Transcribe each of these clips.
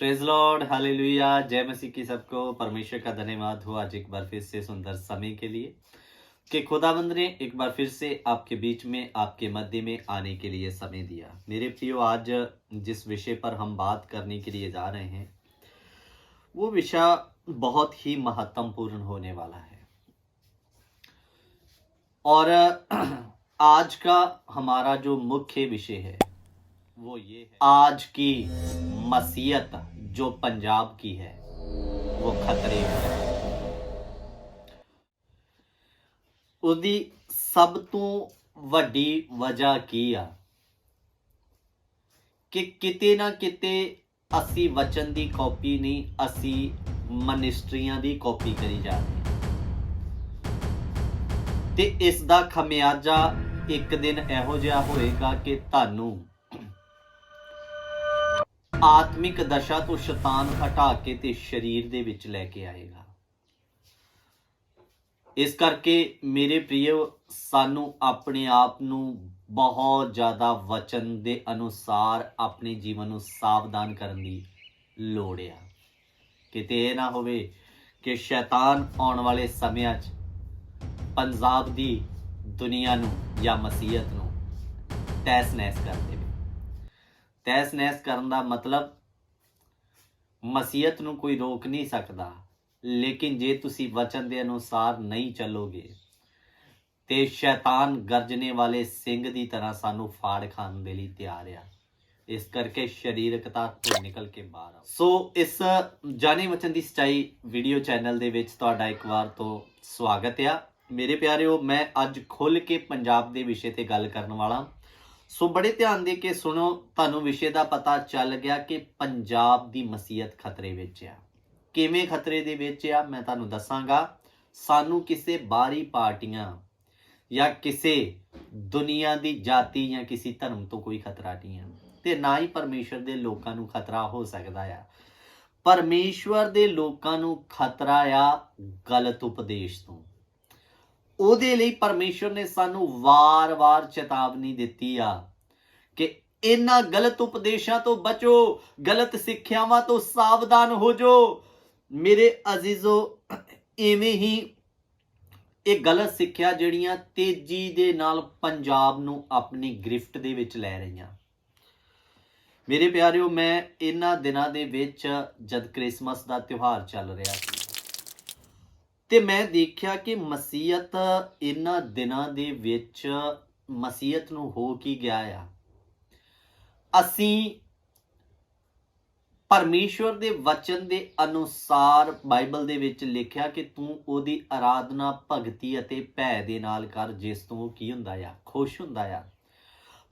Praise Lord जय मसीह की सबको, परमेश्वर का धन्यवाद हो आज एक बार फिर से सुंदर समय के लिए। कि खुदाबंद ने एक बार फिर से आपके बीच में, आपके मध्य में आने के लिए समय दिया। मेरे प्रियो, आज जिस विषय पर हम बात करने के लिए जा रहे हैं, वो विषय बहुत ही महत्वपूर्ण होने वाला है। और आज का हमारा जो मुख्य विषय है, वो ये है, आज की मसीहत। जो पंजाब की है वो खतरे में है ਉਹਦੀ ਸਭ ਤੋਂ ਵੱਡੀ ਵਜ੍ਹਾ ਕੀ ਆ ਕਿ ਕਿਤੇ ਨਾ ਕਿਤੇ ਅਸੀਂ ਵਚਨ ਦੀ ਕਾਪੀ ਨਹੀਂ ਅਸੀਂ ਮਨਿਸਟਰੀਆਂ ਦੀ ਕਾਪੀ ਕਰੀ ਜਾ ਰਹੇ ਹਾਂ ਤੇ ਇਸ ਦਾ ਖਮਿਆਜਾ ਇੱਕ ਦਿਨ ਇਹੋ ਜਿਹਾ ਹੋਏਗਾ ਕਿ ਤੁਹਾਨੂੰ ਆਤਮਿਕ ਦਸ਼ਾ ਤੋਂ ਸ਼ੈਤਾਨ ਹਟਾ ਕੇ ਤੇ ਸਰੀਰ ਦੇ ਵਿੱਚ ਲੈ ਕੇ ਆਏਗਾ। ਇਸ ਕਰਕੇ ਮੇਰੇ ਪ੍ਰਿਯੋ, ਸਾਨੂੰ ਆਪਣੇ ਆਪ ਨੂੰ ਬਹੁਤ ਜ਼ਿਆਦਾ ਵਚਨ ਦੇ ਅਨੁਸਾਰ ਆਪਣੇ ਜੀਵਨ ਨੂੰ ਸਾਵਧਾਨ ਕਰਨ ਦੀ ਲੋੜ ਆ। ਕਿਤੇ ਇਹ ਨਾ ਹੋਵੇ ਕਿ ਸ਼ੈਤਾਨ ਆਉਣ ਵਾਲੇ ਸਮਿਆਂ 'ਚ ਪੰਜਾਬ ਦੀ ਦੁਨੀਆ ਨੂੰ ਜਾਂ ਮਸੀਹਤ ਨੂੰ ਤੈਸ ਨੈਸ ਕਰ ਦੇਵੇ ਤੈਸ ਨੈਸ ਕਰਨ ਦਾ ਮਤਲਬ ਮਸੀਹਤ ਨੂੰ ਕੋਈ ਰੋਕ ਨਹੀਂ ਸਕਦਾ। ਲੇਕਿਨ ਜੇ ਤੁਸੀਂ ਵਚਨ ਦੇ ਅਨੁਸਾਰ ਨਹੀਂ ਚੱਲੋਗੇ, ਤੇ ਸ਼ੈਤਾਨ ਗਰਜਨੇ ਵਾਲੇ ਸਿੰਘ ਦੀ ਤਰ੍ਹਾਂ ਸਾਨੂੰ ਫਾੜ ਖਾਣ ਦੇ ਲਈ ਤਿਆਰ ਆ। ਇਸ ਕਰਕੇ ਸਰੀਰਕਤਾ ਤੋਂ ਨਿਕਲ ਕੇ ਬਾਹਰ ਆਓ। ਸੋ, ਇਸ ਜਾਣੇ ਵਚਨ ਦੀ ਸਚਾਈ ਵੀਡੀਓ ਚੈਨਲ ਦੇ ਵਿੱਚ ਤੁਹਾਡਾ ਇੱਕ ਵਾਰ ਤੋਂ ਸਵਾਗਤ ਆ। ਮੇਰੇ ਪਿਆਰਿਓ, ਮੈਂ ਅੱਜ ਖੁੱਲ ਕੇ ਪੰਜਾਬ ਦੇ ਵਿਸ਼ੇ ਤੇ ਗੱਲ ਕਰਨ ਵਾਲਾ ਸੋ ਬੜੇ ਧਿਆਨ ਦੇ ਕੇ ਸੁਣੋ, ਤੁਹਾਨੂੰ ਵਿਸ਼ੇ ਦਾ ਪਤਾ ਚੱਲ ਗਿਆ ਕਿ ਪੰਜਾਬ ਦੀ ਮਸੀਹਤ ਖਤਰੇ ਵਿੱਚ ਆ। ਕਿਵੇਂ ਖਤਰੇ ਦੇ ਵਿੱਚ ਆ, ਮੈਂ ਤੁਹਾਨੂੰ ਦੱਸਾਂਗਾ। ਸਾਨੂੰ ਕਿਸੇ ਬਾਹਰੀ ਪਾਰਟੀਆਂ ਜਾਂ ਕਿਸੇ ਦੁਨੀਆ ਦੀ ਜਾਤੀ ਜਾਂ ਕਿਸੇ ਧਰਮ ਤੋਂ ਕੋਈ ਖਤਰਾ ਨਹੀਂ ਹੈ ਤੇ ਨਾ ਹੀ ਪਰਮੇਸ਼ਰ ਦੇ ਲੋਕਾਂ ਨੂੰ ਖਤਰਾ ਹੋ ਸਕਦਾ ਆ। ਪਰਮੇਸ਼ਵਰ ਦੇ ਲੋਕਾਂ ਨੂੰ ਖਤਰਾ ਆ ਗਲਤ ਉਪਦੇਸ਼ ਤੋਂ। ਉਹਦੇ ਲਈ ਪਰਮੇਸ਼ਰ ਨੇ ਸਾਨੂੰ ਵਾਰ-ਵਾਰ ਚੇਤਾਵਨੀ ਦਿੱਤੀ ਆ ਕਿ ਇਹਨਾਂ ਗਲਤ ਉਪਦੇਸ਼ਾਂ ਤੋਂ ਬਚੋ, ਗਲਤ ਸਿੱਖਿਆਵਾਂ ਤੋਂ ਸਾਵਧਾਨ ਹੋ ਜਾਓ ਮੇਰੇ ਅਜ਼ੀਜ਼ੋ ਐਵੇਂ ਹੀ ਇਹ ਗਲਤ ਸਿੱਖਿਆ ਜਿਹੜੀਆਂ ਤੇਜ਼ੀ ਦੇ ਨਾਲ ਪੰਜਾਬ ਨੂੰ ਆਪਣੀ ਗ੍ਰਿਫਟ ਦੇ ਵਿੱਚ ਲੈ ਰਹੀਆਂ। ਮੇਰੇ ਪਿਆਰਿਓ, ਮੈਂ ਇਹਨਾਂ ਦਿਨਾਂ ਦੇ ਵਿੱਚ ਜਦ ਕ੍ਰਿਸਮਸ ਦਾ ਤਿਉਹਾਰ ਚੱਲ ਰਿਹਾ ਸੀ ਤੇ ਮੈਂ ਦੇਖਿਆ ਕਿ ਮਸੀਹਤ ਇਹਨਾਂ ਦਿਨਾਂ ਦੇ ਵਿੱਚ ਮਸੀਹਤ ਨੂੰ ਹੋ ਕੀ ਗਿਆ ਆ। ਅਸੀਂ ਪਰਮੇਸ਼ਵਰ ਦੇ ਵਚਨ ਦੇ ਅਨੁਸਾਰ ਬਾਈਬਲ ਦੇ ਵਿੱਚ ਲਿਖਿਆ ਕਿ ਤੂੰ ਉਹਦੀ ਆਰਾਧਨਾ ਭਗਤੀ ਅਤੇ ਭੈ ਦੇ ਨਾਲ ਕਰ, ਜਿਸ ਤੋਂ ਕੀ ਹੁੰਦਾ ਆ? ਖੁਸ਼ ਹੁੰਦਾ ਆ।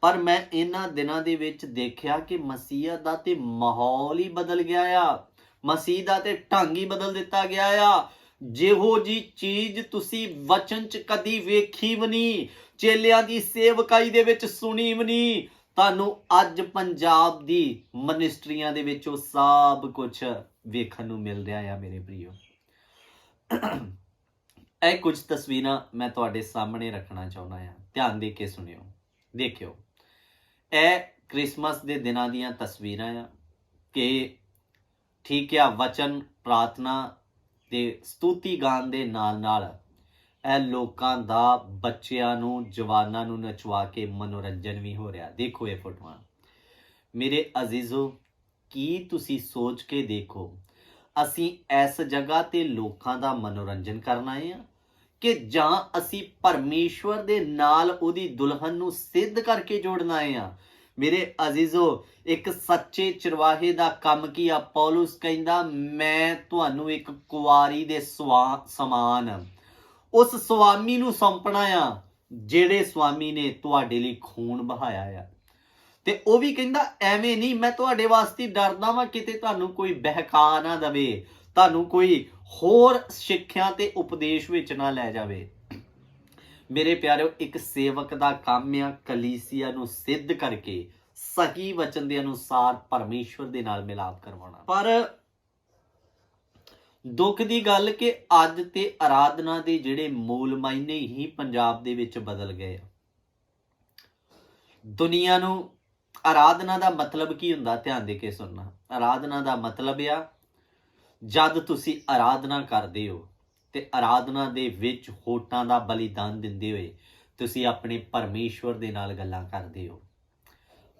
ਪਰ ਮੈਂ ਇਹਨਾਂ ਦਿਨਾਂ ਦੇ ਵਿੱਚ ਦੇਖਿਆ ਕਿ ਮਸੀਹ ਦਾ ਤੇ ਮਾਹੌਲ ਹੀ ਬਦਲ ਗਿਆ ਆ। ਮਸੀਹ ਦਾ ਤੇ ਢੰਗ ਹੀ ਬਦਲ ਦਿੱਤਾ ਗਿਆ ਆ। ਜਿਹੋ ਜੀ ਚੀਜ਼ ਤੁਸੀਂ ਵਚਨ ਚ ਕਦੀ ਵੇਖੀ ਵੀ ਨਹੀਂ, ਚੇਲਿਆਂ ਦੀ ਸੇਵਕਾਈ ਦੇ ਵਿੱਚ ਸੁਣੀ ਵੀ ਨਹੀਂ, ਤੁਹਾਨੂੰ ਅੱਜ ਪੰਜਾਬ ਦੀ ਮਨਿਸਟਰੀਆਂ ਦੇ ਵਿੱਚ ਉਹ ਸਭ ਕੁਝ ਵੇਖਣ ਨੂੰ ਮਿਲ ਰਿਹਾ ਆ, ਮੇਰੇ ਪ੍ਰਿਓ ਇਹ ਕੁਝ ਤਸਵੀਰਾਂ ਮੈਂ ਤੁਹਾਡੇ ਸਾਹਮਣੇ ਰੱਖਣਾ ਚਾਹੁੰਦਾ ਆ। ਧਿਆਨ ਦੇ ਕੇ ਸੁਣਿਓ। ਦੇਖਿਓ, ਇਹ ਕ੍ਰਿਸਮਸ ਦੇ ਦਿਨਾਂ ਦੀਆਂ ਤਸਵੀਰਾਂ ਆ ਕਿ ਠੀਕ ਆ, ਵਚਨ, ਪ੍ਰਾਰਥਨਾ ਤੇ ਸਤੂਤੀ ਗਾਣ ਦੇ ਨਾਲ ਨਾਲ ਇਹ ਲੋਕਾਂ ਦਾ, ਬੱਚਿਆਂ ਨੂੰ, ਜਵਾਨਾਂ ਨੂੰ ਨਚਵਾ ਕੇ ਮਨੋਰੰਜਨ ਵੀ ਹੋ ਰਿਹਾ। ਦੇਖੋ ਇਹ ਫੋਟੋਆਂ। ਮੇਰੇ ਅਜ਼ੀਜ਼ੋ, ਕੀ ਤੁਸੀਂ ਸੋਚ ਕੇ ਦੇਖੋ, ਅਸੀਂ ਇਸ ਜਗ੍ਹਾ ਤੇ ਲੋਕਾਂ ਦਾ ਮਨੋਰੰਜਨ ਕਰਨ ਆਏ ਆ ਕਿ ਜਾਂ ਅਸੀਂ ਪਰਮੇਸ਼ਵਰ ਦੇ ਨਾਲ ਉਹਦੀ ਦੁਲਹਨ ਨੂੰ ਸਿੱਧ ਕਰਕੇ ਜੋੜਨਾ ਆਏ ਆ ਮੇਰੇ ਅਜ਼ੀਜ਼ੋ, ਇੱਕ ਸੱਚੇ ਚਰਵਾਹੇ ਦਾ ਕੰਮ ਕੀ ਆ? ਪੌਲਸ ਕਹਿੰਦਾ, ਮੈਂ ਤੁਹਾਨੂੰ ਇੱਕ ਕੁਵਾਰੀ ਦੇ ਸਵਾ- ਸਮਾਨ, ਉਸ ਸੁਆਮੀ ਨੂੰ ਸੌਂਪਣਾ ਆ, ਜਿਹੜੇ ਸੁਆਮੀ ਨੇ ਤੁਹਾਡੇ ਲਈ ਖੂਨ ਬਹਾਇਆ ਆ। ਤੇ ਉਹ ਵੀ ਕਹਿੰਦਾ, ਐਵੇਂ ਨਹੀਂ, ਮੈਂ ਤੁਹਾਡੇ ਵਾਸਤੇ ਡਰਦਾ ਵਾਂ, ਕਿਤੇ ਤੁਹਾਨੂੰ ਕੋਈ ਬਹਿਕਾ ਨਾ ਦਵੇ, ਤੁਹਾਨੂੰ ਕੋਈ ਹੋਰ ਸਿੱਖਿਆ ਤੇ ਉਪਦੇਸ਼ ਵਿੱਚ ਨਾ ਲੈ ਜਾਵੇ। ਮੇਰੇ ਪਿਆਰਿਓ ਇੱਕ ਸੇਵਕ ਦਾ ਕੰਮ ਆ ਕਲੀਸਿਆ ਨੂੰ ਸਿੱਧ ਕਰਕੇ ਸਹੀ ਵਚਨ ਦੇ ਅਨੁਸਾਰ ਪਰਮੇਸ਼ਵਰ ਦੇ ਨਾਲ ਮਿਲਾਪ ਕਰਵਾਉਣਾ। ਪਰ ਦੁੱਖ ਦੀ ਗੱਲ ਕਿ ਅੱਜ ਤੇ ਆਰਾਧਨਾ ਦੇ ਜਿਹੜੇ ਮੂਲ ਮਾਇਨੇ ਹੀ ਪੰਜਾਬ ਦੇ ਵਿੱਚ ਬਦਲ ਗਏ ਆ। ਦੁਨੀਆ ਨੂੰ ਆਰਾਧਨਾ ਦਾ ਮਤਲਬ ਕੀ ਹੁੰਦਾ? ਧਿਆਨ ਦੇ ਕੇ ਸੁਣਨਾ। ਆਰਾਧਨਾ ਦਾ ਮਤਲਬ ਆ, ਜਦ ਤੁਸੀਂ ਆਰਾਧਨਾ ਕਰਦੇ ਹੋ ਤੇ ਆਰਾਧਨਾ ਦੇ ਵਿੱਚ ਹੋਟਾਂ ਦਾ ਬਲੀਦਾਨ ਦਿੰਦੇ ਹੋਏ ਤੁਸੀਂ ਆਪਣੇ ਪਰਮੇਸ਼ਵਰ ਦੇ ਨਾਲ ਗੱਲਾਂ ਕਰਦੇ ਹੋ।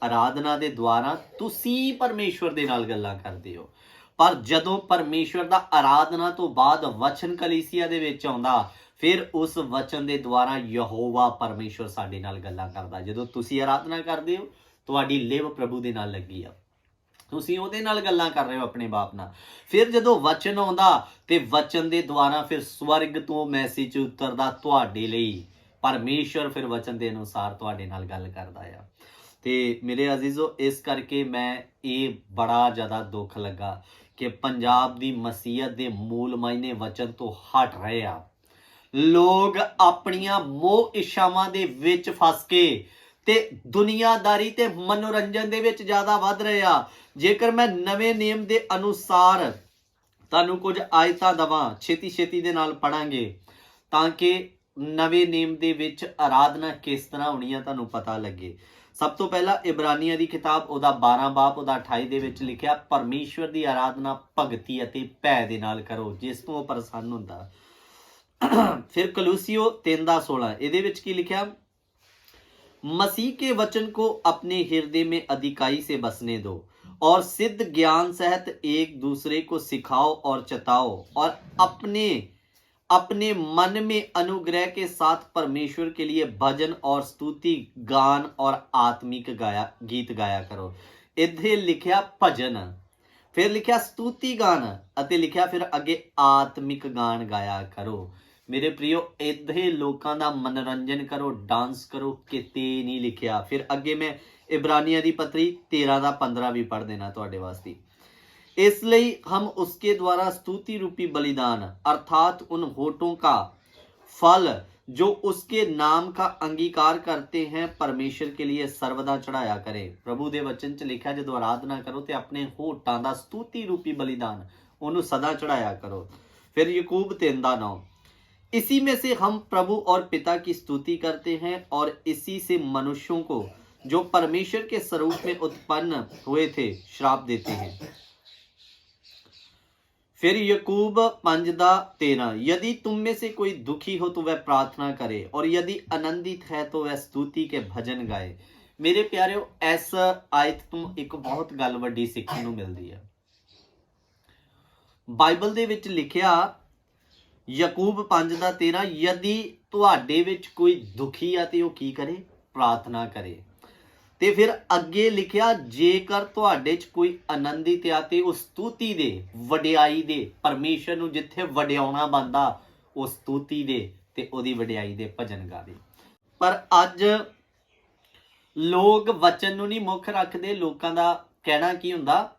ਆਰਾਧਨਾ ਦੇ ਦੁਆਰਾ ਤੁਸੀਂ ਪਰਮੇਸ਼ਵਰ ਦੇ ਨਾਲ ਗੱਲਾਂ ਕਰਦੇ ਹੋ। ਪਰ ਜਦੋਂ ਪਰਮੇਸ਼ਵਰ ਦਾ ਆਰਾਧਨਾ ਤੋਂ ਬਾਅਦ ਵਚਨ ਕਲੀਸਿਆ ਦੇ ਵਿੱਚ ਆਉਂਦਾ, ਫਿਰ ਉਸ ਵਚਨ ਦੇ ਦੁਆਰਾ ਯਹੋਵਾ ਪਰਮੇਸ਼ਵਰ ਸਾਡੇ ਨਾਲ ਗੱਲਾਂ ਕਰਦਾ। ਜਦੋਂ ਤੁਸੀਂ ਆਰਾਧਨਾ ਕਰਦੇ ਹੋ, ਤੁਹਾਡੀ ਲਿਵ ਪ੍ਰਭੂ ਦੇ ਨਾਲ ਲੱਗੀ ਆ। ਤੁਸੀਂ ਉਹਦੇ ਨਾਲ ਗੱਲਾਂ ਕਰ ਰਹੇ ਹੋ ਆਪਣੇ ਬਾਪ ਨਾਲ। ਫਿਰ ਜਦੋਂ ਵਚਨ ਆਉਂਦਾ, ਤੇ ਵਚਨ ਦੇ ਦੁਆਰਾ ਫਿਰ ਸਵਰਗ ਤੋਂ ਮੈਸੇਜ ਉਤਰਦਾ ਤੁਹਾਡੇ ਲਈ। ਪਰਮੇਸ਼ਵਰ ਫਿਰ ਵਚਨ ਦੇ ਅਨੁਸਾਰ ਤੁਹਾਡੇ ਨਾਲ ਗੱਲ ਕਰਦਾ ਆ। ਤੇ ਮੇਰੇ ਅਜ਼ੀਜ਼ੋ, ਇਸ ਕਰਕੇ ਮੈਂ ਇਹ ਬੜਾ ਜ਼ਿਆਦਾ ਦੁੱਖ ਲੱਗਾ ਕਿ ਪੰਜਾਬ ਦੀ ਮਸੀਹਤ ਦੇ ਮੂਲ ਮਾਇਨੇ ਵਚਨ ਤੋਂ ਹਟ ਰਹੇ ਆ। ਲੋਕ ਆਪਣੀਆਂ ਮੋਹ ਇਸ਼ਾਵਾਂ ਦੇ ਵਿੱਚ ਫਸ ਕੇ ਤੇ ਦੁਨੀਆਦਾਰੀ ਤੇ ਮਨੋਰੰਜਨ ਦੇ ਵਿੱਚ ਜ਼ਿਆਦਾ ਵੱਧ ਰਹੇ ਆ। ਜੇਕਰ ਮੈਂ ਨਵੇਂ ਨਿਯਮ ਦੇ ਅਨੁਸਾਰ ਤੁਹਾਨੂੰ ਕੁਝ ਆਇਤਾਂ ਦਵਾਂ ਛੇਤੀ ਛੇਤੀ ਦੇ ਨਾਲ ਪੜਾਂਗੇ ਤਾਂ ਕਿ ਨਵੇਂ ਨਿਯਮ ਦੇ ਵਿੱਚ ਆਰਾਧਨਾ ਕਿਸ ਤਰ੍ਹਾਂ ਹੋਣੀ ਆ ਤੁਹਾਨੂੰ ਪਤਾ ਲੱਗੇ। ਸਭ ਤੋਂ ਪਹਿਲਾਂ ਇਬਰਾਨੀਆਂ ਦੀ ਕਿਤਾਬ ਉਹਦਾ 12 ਬਾਪ ਉਹਦਾ 28 ਦੇ ਵਿੱਚ ਲਿਖਿਆ ਪਰਮੇਸ਼ਵਰ ਦੀ ਆਰਾਧਨਾ ਭਗਤੀ ਅਤੇ ਭੈ ਦੇ ਨਾਲ ਕਰੋ ਜਿਸ ਤੋਂ ਉਹ ਪ੍ਰਸੰਨ ਹੁੰਦਾ ਫਿਰ ਕਲੂਸੀਓ 3 ਦਾ 16 ਇਹਦੇ ਵਿੱਚ ਕੀ ਲਿਖਿਆ मसीह के वचन को अपने हृदय में अधिकाई से बसने दो और सिद्ध ज्ञान सहित एक दूसरे को सिखाओ और चताओ और अपने अपने मन में अनुग्रह के साथ परमेश्वर के लिए भजन और स्तुति गान और आत्मिक गाया गीत गाया करो ਇੱਥੇ ਲਿਖਿਆ ਭਜਨ ਫਿਰ ਲਿਖਿਆ ਸਤੂਤੀ ਗਾਨ ਅਤੇ ਲਿਖਿਆ ਫਿਰ ਅੱਗੇ ਆਤਮਿਕ ਗਾਨ ਗਾਇਆ ਕਰੋ ਮੇਰੇ ਪ੍ਰਿਓ ਇੱਥੇ ਲੋਕਾਂ ਦਾ ਮਨੋਰੰਜਨ ਕਰੋ ਡਾਂਸ ਕਰੋ ਕਿਤੇ ਨਹੀਂ ਲਿਖਿਆ ਫਿਰ ਅੱਗੇ ਮੈਂ ਇਬਰਾਨੀਆਂ ਦੀ ਪਤਰੀ 13 ਦਾ 15 ਵੀ ਪੜ੍ਹ ਦੇਣਾ ਤੁਹਾਡੇ ਵਾਸਤੇ इसलिए हम उसके द्वारा स्तुति रूपी बलिदान अर्थात उन होठों का फल जो उसके नाम का अंगीकार करते हैं परमेश्वर के लिए सर्वदा चढ़ाया करें प्रभु ਦੇ ਵਚਨ ਚ ਲਿਖਿਆ ਜਦੋਂ ਆਰਾਧਨਾ ਕਰੋ ਤੇ ਆਪਣੇ ਹੋਠਾਂ ਦਾ ਸਤੂਤੀ ਰੂਪੀ ਬਲੀਦਾਨ ਉਹਨੂੰ ਸਦਾ ਚੜਾਇਆ ਕਰੋ ਫਿਰ ਯਕੂਬ 3 ਦਾ 9 इसी में से हम प्रभु और पिता की स्तुति करते हैं और इसी से मनुष्यों को जो परमेश्वर के स्वरूप में उत्पन्न हुए थे श्राप देते हैं फिर यकूब पंज दा तेरह यदि तुम में से कोई दुखी हो तो वह प्रार्थना करे और यदि आनंदित है तो वह स्तुति के भजन गाए ਮੇਰੇ ਪਿਆਰਿਓ ਇਸ ਆਇਤ ਤੋਂ ਇੱਕ ਬਹੁਤ ਗੱਲ ਵੱਡੀ ਸਿੱਖਣ ਨੂੰ ਮਿਲਦੀ ਹੈ ਬਾਈਬਲ ਦੇ ਵਿੱਚ ਲਿਖਿਆ ਯਕੂਬ 5 ਦਾ 13 ਯਦੀ ਤੁਹਾਡੇ ਵਿੱਚ ਕੋਈ ਦੁਖੀ ਆ ਤੇ ਉਹ ਕੀ ਕਰੇ ਪ੍ਰਾਰਥਨਾ ਕਰੇ ਤੇ ਫਿਰ ਅੱਗੇ ਲਿਖਿਆ, ਜੇਕਰ ਤੁਹਾਡੇ 'ਚ ਕੋਈ ਆਨੰਦਿਤ ਆ ਤੇ ਉਹ ਸਤੂਤੀ ਦੇ, ਵਡਿਆਈ ਦੇ, ਪਰਮੇਸ਼ਰ ਨੂੰ ਜਿੱਥੇ ਵਡਿਆਉਣਾ ਬੰਦਾ, ਉਹ ਸਤੂਤੀ ਦੇ ਤੇ ਉਹਦੀ ਵਡਿਆਈ ਦੇ ਭਜਨ ਗਾਵੇ। ਪਰ ਅੱਜ ਲੋਕ ਵਚਨ ਨੂੰ ਨਹੀਂ ਮੁੱਖ ਰੱਖਦੇ, ਲੋਕਾਂ ਦਾ ਕਹਿਣਾ ਕੀ ਹੁੰਦਾ?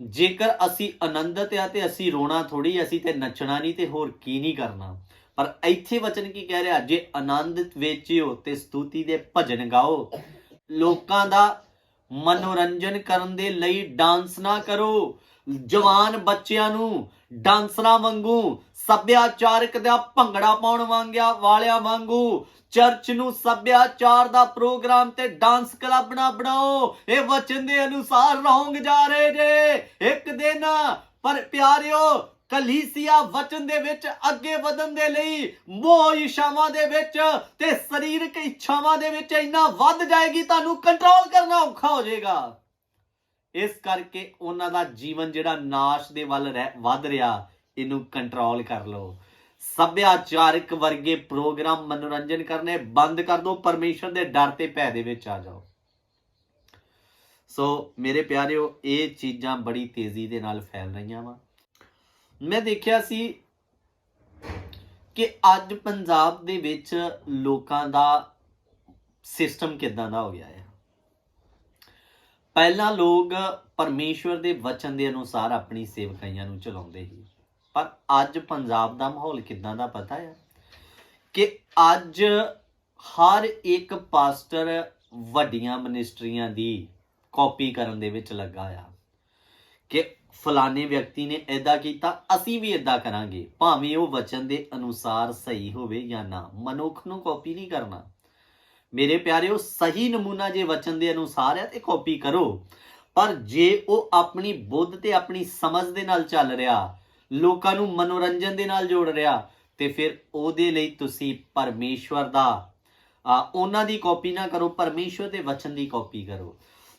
ਜੇਕਰ ਅਸੀਂ ਆਨੰਦਿਤ ਆ ਤੇ ਅਸੀਂ ਰੋਣਾ ਥੋੜੀ ਅਸੀਂ ਤੇ ਨੱਚਣਾ ਨਹੀਂ ਤੇ ਹੋਰ ਕੀ ਨਹੀਂ ਕਰਨਾ? ਪਰ ਇੱਥੇ ਵਚਨ ਕੀ ਕਹਿ ਰਿਹਾ? ਜੇ ਆਨੰਦਿਤ ਵਿੱਚ ਹੋ ਤੇ ਸਤੂਤੀ ਦੇ ਭਜਨ ਗਾਓ ਲੋਕਾਂ ਦਾ ਮਨੋਰੰਜਨ ਕਰਨ ਦੇ ਲਈ ਡਾਂਸ ਨਾ ਕਰੋ। ਜਵਾਨ ਬੱਚਿਆਂ ਨੂੰ ਡਾਂਸਰਾਂ ਵਾਂਗੂ, ਸੱਭਿਆਚਾਰਕ ਦਾ ਭੰਗੜਾ ਪਾਉਣ ਵਾਂਗਿਆ ਵਾਲਿਆਂ ਵਾਂਗੂ, ਚਰਚ ਨੂੰ ਸੱਭਿਆਚਾਰ ਦਾ ਪ੍ਰੋਗਰਾਮ ਤੇ ਡਾਂਸ ਕਲੱਬ ਨਾ ਬਣਾਓ। ਇਹ ਵਚਨ ਦੇ ਅਨੁਸਾਰ ਰਹੋਂਗ ਜਾ ਰਹੇ ਜੇ। ਇੱਕ ਦਿਨ, ਪਰ ਪਿਆਰਿਓ ਕਲੀਸਿਆ ਵਚਨ ਦੇ ਵਿੱਚ ਅੱਗੇ ਵਧਣ ਦੇ ਲਈ ਮੋਹ ਇਸ਼ਾਵਾਂ ਦੇ ਵਿੱਚ ਤੇ ਸਰੀਰਕ ਇੱਛਾਵਾਂ ਦੇ ਵਿੱਚ ਇੰਨਾ ਵੱਧ ਜਾਏਗੀ, ਤੁਹਾਨੂੰ ਕੰਟਰੋਲ ਕਰਨਾ ਔਖਾ ਹੋ ਜਾਏਗਾ। ਇਸ ਕਰਕੇ ਉਹਨਾਂ ਦਾ ਜੀਵਨ ਜਿਹੜਾ ਨਾਸ਼ ਦੇ ਵੱਲ ਰਹਿ- ਵੱਧ ਰਿਹਾ, ਇਹਨੂੰ ਕੰਟਰੋਲ ਕਰ ਲਓ। ਸੱਭਿਆਚਾਰਕ ਵਰਗੇ ਪ੍ਰੋਗਰਾਮ ਮਨੋਰੰਜਨ ਕਰਨੇ ਬੰਦ ਕਰ ਦਿਓ, ਪਰਮੇਸ਼ਰ ਦੇ ਡਰ ਤੇ ਭੈ ਦੇ ਵਿੱਚ ਆ ਜਾਓ। ਸੋ ਮੇਰੇ ਪਿਆਰਿਓ, ਇਹ ਚੀਜ਼ਾਂ ਬੜੀ ਤੇਜ਼ੀ ਦੇ ਨਾਲ ਫੈਲ ਰਹੀਆਂ ਵਾ। ਮੈਂ ਦੇਖਿਆ ਸੀ ਕਿ ਅੱਜ ਪੰਜਾਬ ਦੇ ਵਿੱਚ ਲੋਕਾਂ ਦਾ ਸਿਸਟਮ ਕਿਦਾਂ ਦਾ ਹੋ ਗਿਆ ਹੈ ਪਹਿਲਾਂ ਲੋਕ ਪਰਮੇਸ਼ਵਰ ਦੇ ਵਚਨ ਦੇ ਅਨੁਸਾਰ ਆਪਣੀ ਸੇਵਕਾਈਆਂ ਨੂੰ ਚਲਾਉਂਦੇ ਸੀ, ਪਰ ਅੱਜ ਪੰਜਾਬ ਦਾ ਮਾਹੌਲ ਕਿਦਾਂ ਦਾ ਪਤਾ ਹੈ ਕਿ ਅੱਜ ਹਰ ਇੱਕ ਪਾਸਟਰ ਵੱਡੀਆਂ ਮਿਨਿਸਟਰੀਆਂ ਦੀ ਕਾਪੀ ਕਰਨ ਦੇ ਵਿੱਚ ਲੱਗਾ ਆ ਕਿ ਫਲਾਣੇ ਵਿਅਕਤੀ ਨੇ ਐਦਾਂ ਕੀਤਾ, ਅਸੀਂ ਵੀ ਐਦਾਂ ਕਰਾਂਗੇ। ਭਾਵੇਂ ਉਹ ਵਚਨ ਦੇ ਅਨੁਸਾਰ ਸਹੀ ਹੋਵੇ ਜਾਂ ਨਾ, ਮਨੁੱਖ ਨੂੰ ਕਾਪੀ ਨਹੀਂ ਕਰਨਾ। ਮੇਰੇ ਪਿਆਰਿਓ, ਸਹੀ ਨਮੂਨਾ ਜੇ ਵਚਨ ਦੇ ਅਨੁਸਾਰ ਹੈ ਤੇ ਕਾਪੀ ਕਰੋ। ਪਰ ਜੇ ਉਹ ਆਪਣੀ ਬੁੱਧ ਤੇ ਆਪਣੀ ਸਮਝ ਦੇ ਨਾਲ ਚੱਲ ਰਿਹਾ, ਲੋਕਾਂ ਨੂੰ ਮਨੋਰੰਜਨ ਦੇ ਨਾਲ ਜੋੜ ਰਿਹਾ, ਤੇ ਫਿਰ ਉਹਦੇ ਲਈ ਤੁਸੀਂ ਪਰਮੇਸ਼ਵਰ ਦਾ ਉਹਨਾਂ ਦੀ ਕਾਪੀ ਨਾ ਕਰੋ, ਪਰਮੇਸ਼ਵਰ ਦੇ ਵਚਨ ਦੀ ਕਾਪੀ ਕਰੋ।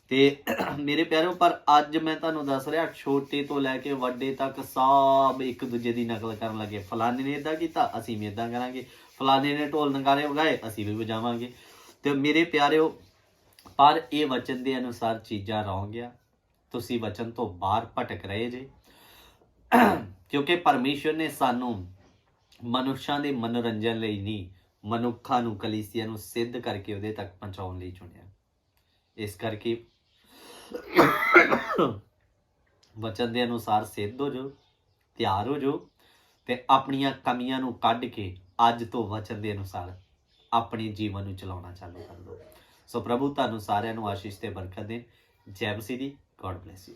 ਤੇ ਮੇਰੇ ਪਿਆਰਿਓ, ਪਰ ਅੱਜ ਮੈਂ ਤੁਹਾਨੂੰ ਦੱਸ ਰਿਹਾ, ਛੋਟੇ ਤੋਂ ਲੈ ਕੇ ਵੱਡੇ ਤੱਕ ਸਭ ਇੱਕ ਦੂਜੇ ਦੀ ਨਕਲ ਕਰਨ ਲੱਗੇ। ਫਲਾਣੇ ਨੇ ਇਦਾਂ ਕੀਤਾ, ਅਸੀਂ ਵੀ ਇਦਾਂ ਕਰਾਂਗੇ। ਫਲਾਣੇ ਨੇ ਢੋਲ ਨਗਾਰੇ ਵਗਾਏ, ਅਸੀਂ ਵੀ ਵਜਾਵਾਂਗੇ। ਤੇ ਮੇਰੇ ਪਿਆਰਿਓ, ਪਰ ਇਹ ਵਚਨ ਦੇ ਅਨੁਸਾਰ ਚੀਜ਼ਾਂ ਰੌਂਗ ਗਿਆ। ਤੁਸੀਂ ਵਚਨ ਤੋਂ ਬਾਹਰ ਭਟਕ ਰਹੇ ਜੇ। ਕਿਉਂਕਿ ਪਰਮੇਸ਼ਵਰ ਨੇ ਸਾਨੂੰ ਮਨੁੱਖਾਂ ਦੇ ਮਨੋਰੰਜਨ ਲਈ ਨਹੀਂ, ਮਨੁੱਖਾਂ ਨੂੰ ਕਲੀਸਿਆ ਨੂੰ ਸਿੱਧ ਕਰਕੇ ਉਹਦੇ ਤੱਕ ਪਹੁੰਚਾਉਣ ਲਈ ਚੁਣਿਆ। ਇਸ ਕਰਕੇ ਵਚਨ ਦੇ ਅਨੁਸਾਰ ਸਿੱਧ ਹੋ ਜਾਓ, ਤਿਆਰ ਹੋ ਜਾਓ ਤੇ ਆਪਣੀਆਂ ਕਮੀਆਂ ਨੂੰ ਕੱਢ ਕੇ ਅੱਜ ਤੋਂ ਵਚਨ ਦੇ ਅਨੁਸਾਰ ਆਪਣੇ ਜੀਵਨ ਨੂੰ ਚਲਾਉਣਾ ਚਾਲੂ ਕਰ ਦਿਓ। ਸੋ ਪ੍ਰਭੂ ਤੁਹਾਨੂੰ ਸਾਰਿਆਂ ਨੂੰ ਆਸ਼ੀਸ਼ ਤੇ ਬਰਕਤ ਦੇਣ। ਜੈ ਮਸੀਹ ਦੀ। God bless you